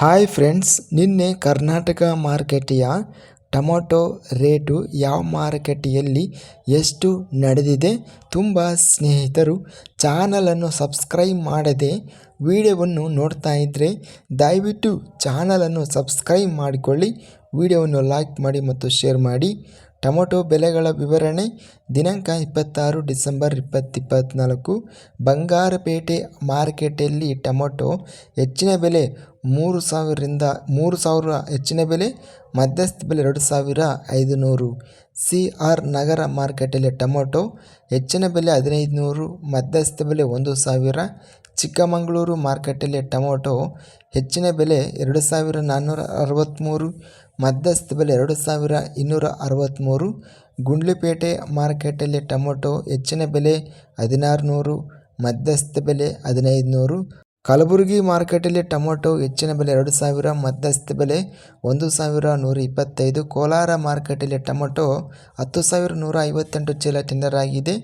Hi friends ನಿನ್ನೆ Karnataka ಮಾರ್ಕೆಟಿಯ tomato rate ಯಾವ ಮಾರುಕಟ್ಟೆಯಲ್ಲಿ ಎಷ್ಟು ನಡೆದಿದೆ ತುಂಬ ಸ್ನೇಹಿತರು ಚಾನಲನ್ನು ಸಬ್ಸ್ಕ್ರೈಬ್ ಮಾಡದೆ ವಿಡಿಯೋವನ್ನು ನೋಡ್ತಾ ಇದ್ದರೆ ದಯವಿಟ್ಟು ಚಾನಲನ್ನು ಸಬ್ಸ್ಕ್ರೈಬ್ ಮಾಡಿಕೊಳ್ಳಿ. ವಿಡಿಯೋವನ್ನು ಲೈಕ್ ಮಾಡಿ ಮತ್ತು ಶೇರ್ ಮಾಡಿ. ಟೊಮೊಟೊ ಬೆಲೆಗಳ ವಿವರಣೆ ದಿನಾಂಕ ಇಪ್ಪತ್ತಾರು ಡಿಸೆಂಬರ್ ಇಪ್ಪತ್ತಿಪ್ಪತ್ನಾಲ್ಕು. ಬಂಗಾರಪೇಟೆ ಮಾರುಕಟ್ಟೆಯಲ್ಲಿ ಟೊಮೊಟೊ ಹೆಚ್ಚಿನ ಬೆಲೆ ಮೂರು ಸಾವಿರದಿಂದ ಮೂರು ಸಾವಿರ ಹೆಚ್ಚಿನ ಬೆಲೆ, ಮಧ್ಯಸ್ಥ ಬೆಲೆ ಎರಡು ಸಾವಿರ ಐದು ನೂರು ಸಿ ಆರ್ ನಗರ ಮಾರುಕಟ್ಟೆಯಲ್ಲಿ ಟೊಮೊಟೊ ಹೆಚ್ಚಿನ ಬೆಲೆ ಹದಿನೈದು ನೂರು ಮಧ್ಯಸ್ಥ ಬೆಲೆ ಒಂದು ಸಾವಿರ, ಚಿಕ್ಕಮಗಳೂರು ಮಾರುಕಟ್ಟೆಯಲ್ಲಿ ಟೊಮೊಟೊ ಹೆಚ್ಚಿನ ಬೆಲೆ ಎರಡು ಸಾವಿರ ನಾನ್ನೂರ ಅರವತ್ತ್ಮೂರು ಮಧ್ಯಸ್ಥ ಬೆಲೆ ಎರಡು ಸಾವಿರ ಇನ್ನೂರ ಅರವತ್ತ್ಮೂರು ಗುಂಡ್ಲಿಪೇಟೆ ಮಾರುಕಟ್ಟೆಯಲ್ಲಿ ಟೊಮೊಟೊ ಹೆಚ್ಚಿನ ಬೆಲೆ ಹದಿನಾರು ನೂರು ಮಧ್ಯಸ್ಥ ಬೆಲೆ ಹದಿನೈದು ನೂರು ಕಲಬುರಗಿ ಮಾರುಕಟ್ಟೆಯಲ್ಲಿ ಟೊಮೊಟೊ ಹೆಚ್ಚಿನ ಬೆಲೆ ಎರಡು ಸಾವಿರ ಮಧ್ಯಸ್ಥ ಬೆಲೆ ಒಂದು ಸಾವಿರ ನೂರ ಇಪ್ಪತ್ತೈದು, ಕೋಲಾರ ಮಾರುಕಟ್ಟೆಯಲ್ಲಿ ಟೊಮೊಟೊ ಹತ್ತು ಸಾವಿರ ನೂರ ಐವತ್ತೆಂಟು ಚೀಲ ಟೆಂಡರ್ ಆಗಿದೆ.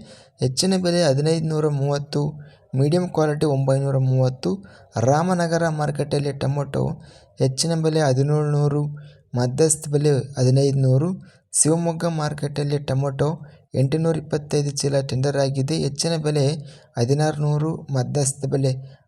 ಹೆಚ್ಚಿನ ಬೆಲೆ ಹದಿನೈದು ನೂರ ಮೂವತ್ತು ಮೀಡಿಯಂ ಕ್ವಾಲಿಟಿ ಒಂಬೈನೂರ ಮೂವತ್ತು, ರಾಮನಗರ ಮಾರುಕಟ್ಟೆಯಲ್ಲಿ ಟೊಮೊಟೊ ಹೆಚ್ಚಿನ ಬೆಲೆ ಹದಿನೇಳು ನೂರು ಮಧ್ಯಸ್ಥ ಬೆಲೆ ಹದಿನೈದು ನೂರು ಶಿವಮೊಗ್ಗ ಮಾರುಕಟ್ಟೆಯಲ್ಲಿ ಟೊಮೊಟೊ ಎಂಟುನೂರ ಇಪ್ಪತ್ತೈದು ಚೀಲ ಟೆಂಡರ್ ಆಗಿದೆ. ಹೆಚ್ಚಿನ ಬೆಲೆ ಹದಿನಾರು ನೂರು ಮಧ್ಯಸ್ಥ ಬೆಲೆ